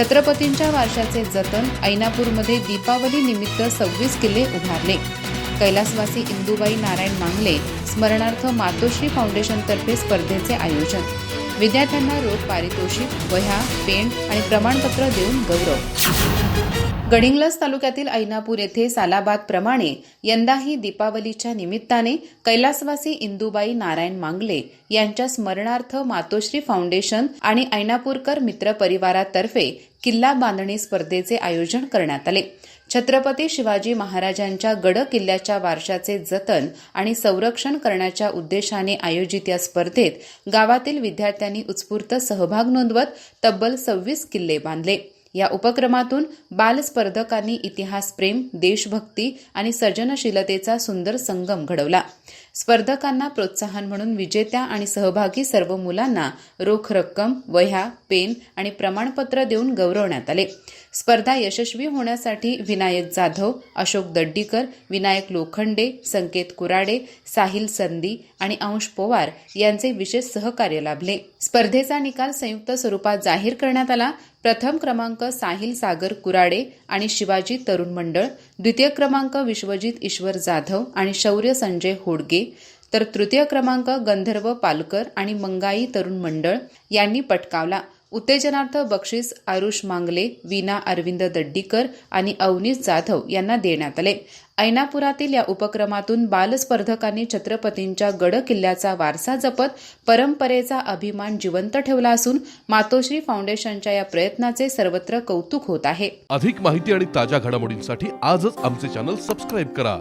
छत्रपतींच्या वारशाचे जतन ऐनापूरमध्ये दीपावली निमित्त सव्वीस किल्ले उभारले. कैलासवासी इंदुबाई नारायण मांगले स्मरणार्थ मातोश्री फाउंडेशनतर्फे स्पर्धेचे आयोजन. विद्यार्थ्यांना रोख पारितोषिक वह्या पेन आणि प्रमाणपत्र देऊन गौरव. गडिंग्लज तालुक्यातील ऐनापूर येथे सालाबाद प्रमाणे यंदाही दीपावलीच्या निमित्ताने कैलासवासी इंदुबाई नारायण मांगले यांच्या स्मरणार्थ मातोश्री फाउंडेशन आणि ऐनापूरकर मित्र परिवारातर्फे किल्ला बांधणी स्पर्धेचे आयोजन करण्यात आले. छत्रपती शिवाजी महाराजांच्या गड किल्ल्याच्या वारशाचे जतन आणि संरक्षण करण्याच्या उद्देशाने आयोजित या स्पर्धेत गावातील विद्यार्थ्यांनी उत्स्फूर्त सहभाग नोंदवत तब्बल सव्वीस किल्ले बांधले. या उपक्रमातून बाल स्पर्धकांनी इतिहास प्रेम देशभक्ती आणि सर्जनशीलतेचा सुंदर संगम घडवला. स्पर्धकांना प्रोत्साहन म्हणून विजेत्या आणि सहभागी सर्व मुलांना रोख रक्कम वह्या पेन आणि प्रमाणपत्र देऊन गौरवण्यात आले. स्पर्धा यशस्वी होण्यासाठी विनायक जाधव अशोक दड्डीकर विनायक लोखंडे संकेत कुराडे साहिल संदी आणि अंश पवार यांचे विशेष सहकार्य लाभले. स्पर्धेचा निकाल संयुक्त स्वरूपात जाहीर करण्यात आला. प्रथम क्रमांक साहिल सागर कुराडे आणि शिवाजी तरुण मंडळ द्वितीय क्रमांक विश्वजित ईश्वर जाधव आणि शौर्य संजय होडगे तर तृतीय क्रमांक गंधर्व पालकर आणि मंगाई तरुण मंडळ यांनी पटकावला. उत्तेजनार्थ बक्षीस आरुष मांगले वीणा अरविंद दड्डीकर आणि अवनीश जाधव यांना देण्यात आले. ऐनापुरातील या उपक्रमातून बालस्पर्धकांनी छत्रपतींच्या गड किल्ल्याचा वारसा जपत परंपरेचा अभिमान जिवंत ठेवला असून मातोश्री फाउंडेशनच्या या प्रयत्नाचे सर्वत्र कौतुक होत आहे. अधिक माहिती आणि ताज्या घडामोडींसाठी आजच आमचे चॅनल सबस्क्राईब करा.